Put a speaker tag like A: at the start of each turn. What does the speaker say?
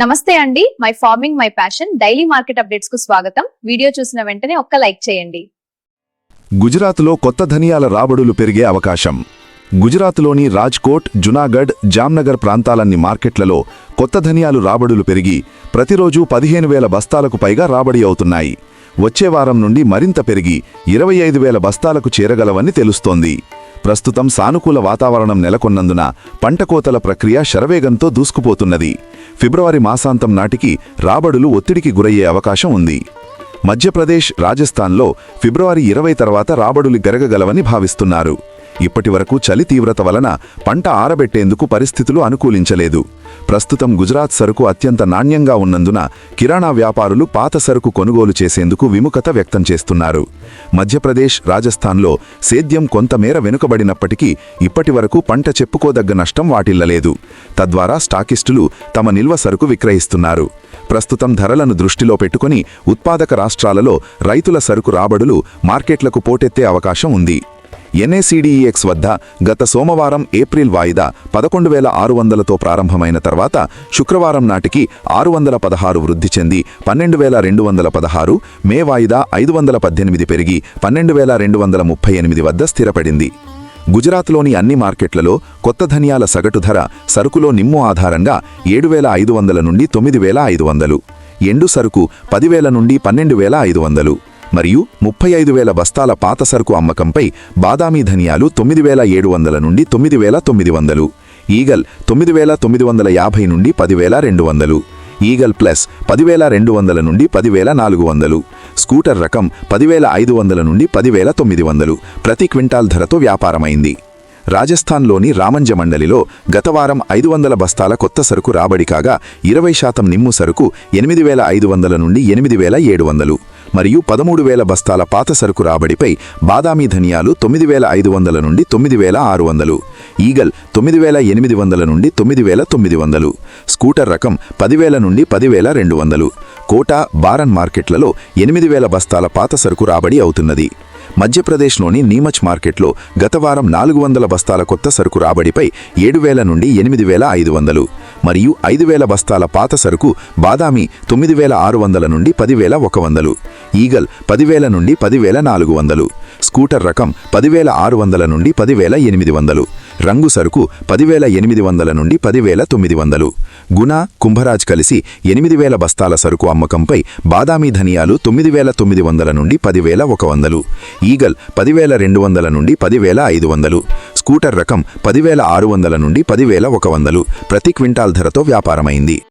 A: నమస్తే అండి. My farming my passion daily market అప్డేట్స్కు స్వాగతం. వీడియో చూసిన వెంటనే ఒక్క లైక్ చేయండి.
B: గుజరాత్లో కొత్త ధనియాల రాబడులు పెరిగే అవకాశం. గుజరాత్లోని రాజ్కోట్ జునాగఢ్ జామ్నగర్ ప్రాంతాలన్ని మార్కెట్లలో కొత్త ధనియాలు రాబడులు పెరిగి ప్రతిరోజు పదిహేను వేల బస్తాలకు పైగా రాబడి అవుతున్నాయి. వచ్చే వారం నుండి మరింత పెరిగి ఇరవై ఐదు వేల బస్తాలకు చేరగలవని తెలుస్తోంది. ప్రస్తుతం సానుకూల వాతావరణం నెలకొన్నందున పంట కోతల ప్రక్రియ శరవేగంతో దూసుకుపోతున్నది. ఫిబ్రవరి మాసాంతం నాటికి రాబడులు ఒత్తిడికి గురయ్యే అవకాశం ఉంది. మధ్యప్రదేశ్ రాజస్థాన్లో ఫిబ్రవరి ఇరవై తర్వాత రాబడులు గెరగగలవని భావిస్తున్నారు. ఇప్పటివరకు చలి తీవ్రత వలన పంట ఆరబెట్టేందుకు పరిస్థితులు అనుకూలించలేదు. ప్రస్తుతం గుజరాత్ సరుకు అత్యంత నాణ్యంగా ఉన్నందున కిరాణా వ్యాపారులు పాత సరుకు కొనుగోలు చేసేందుకు విముఖత వ్యక్తం చేస్తున్నారు. మధ్యప్రదేశ్ రాజస్థాన్లో సేద్యం కొంతమేర వెనుకబడినప్పటికీ ఇప్పటివరకు పంట చెప్పుకోదగ్గ నష్టం వాటిల్లలేదు. తద్వారా స్టాకిస్టులు తమ నిల్వ సరుకు విక్రయిస్తున్నారు. ప్రస్తుతం ధరలను దృష్టిలో పెట్టుకుని ఉత్పాదక రాష్ట్రాలలో రైతుల సరుకు రాబడులు మార్కెట్లకు పోటెత్తే అవకాశం ఉంది. ఎన్ఏసీడీఈఎక్స్ వద్ద గత సోమవారం ఏప్రిల్ వాయిదా పదకొండు వేల ఆరు వందలతో ప్రారంభమైన తర్వాత శుక్రవారం నాటికి ఆరు వందల పదహారు వృద్ధి చెంది పన్నెండు వేల రెండు వందల పదహారు మే వాయిదా ఐదు వందల పద్దెనిమిది పెరిగి పన్నెండు వేల రెండు వందల ముప్పై ఎనిమిది వద్ద స్థిరపడింది. గుజరాత్లోని అన్ని మార్కెట్లలో కొత్త ధనియాల సగటు ధర సరుకులో నిమ్ము ఆధారంగా ఏడు వేల ఐదు వందల నుండి తొమ్మిది వేల ఐదు వందలు ఎండు సరుకు పదివేల నుండి పన్నెండు వేల ఐదు వందలు. మరియు ముప్పై ఐదు వేల బస్తాల పాత సరుకు అమ్మకంపై బాదామీ ధనియాలు తొమ్మిది వేల ఏడు వందల నుండి తొమ్మిది వేల తొమ్మిది వందలు. ఈగల్ తొమ్మిది వేల తొమ్మిది వందల యాభై నుండి పదివేల రెండు వందలు. ఈగల్ ప్లస్ పదివేల రెండు వందల నుండి పదివేల నాలుగు వందలు. స్కూటర్ రకం పదివేల ఐదు వందల నుండి పదివేల తొమ్మిది వందలు. ప్రతి క్వింటాల్ ధరతో వ్యాపారమైంది. రాజస్థాన్లోని రామంజ మండలిలో గతవారం ఐదు వందల బస్తాల కొత్త సరుకు రాబడి కాగా ఇరవై శాతం నిమ్ము సరుకు ఎనిమిది వేల ఐదు వందల నుండి ఎనిమిది వేల ఏడు వందలు. మరియు పదమూడు వేల బస్తాల పాత సరుకు రాబడిపై బాదామీ ధనియాలు తొమ్మిది వేల ఐదు వందల నుండి తొమ్మిది వేల ఆరు వందలు. ఈగల్ తొమ్మిది వేల ఎనిమిది వందల నుండి తొమ్మిది వేల తొమ్మిది వందలు. స్కూటర్ రకం పదివేల నుండి పదివేల రెండు వందలు. కోటా బారన్ మార్కెట్లలో ఎనిమిది వేల బస్తాల పాత సరుకు రాబడి అవుతున్నది. మధ్యప్రదేశ్లోని నీమచ్ మార్కెట్లో గత వారం నాలుగు వందల బస్తాల కొత్త సరుకు రాబడిపై ఏడు వేల నుండి ఎనిమిది వేల ఐదు వందలు. మరియు ఐదు వేల బస్తాల పాత సరుకు బాదామి తొమ్మిది వేల ఆరు వందల నుండి పదివేల ఒక వందలు ఈగల్ పదివేల నుండి పదివేల నాలుగు వందలు స్కూటర్ రకం పదివేల ఆరు వందల నుండి పదివేల ఎనిమిది వందలు రంగు సరుకు పదివేల ఎనిమిది వందల నుండి పదివేల తొమ్మిది వందలు గుణ కుంభరాజ్ కలిసి ఎనిమిది వేల బస్తాల సరుకు అమ్మకంపై బాదామి ధనియాలు తొమ్మిది వేల తొమ్మిది వందల నుండి పదివేల ఒక వందలు ఈగల్ పదివేల రెండు వందల నుండి పదివేల ఐదు వందలు స్కూటర్ రకం పదివేల ఆరు వందల నుండి పదివేల ఒక వందలు. ప్రతి క్వింటాల్ ధరతో వ్యాపారమైంది.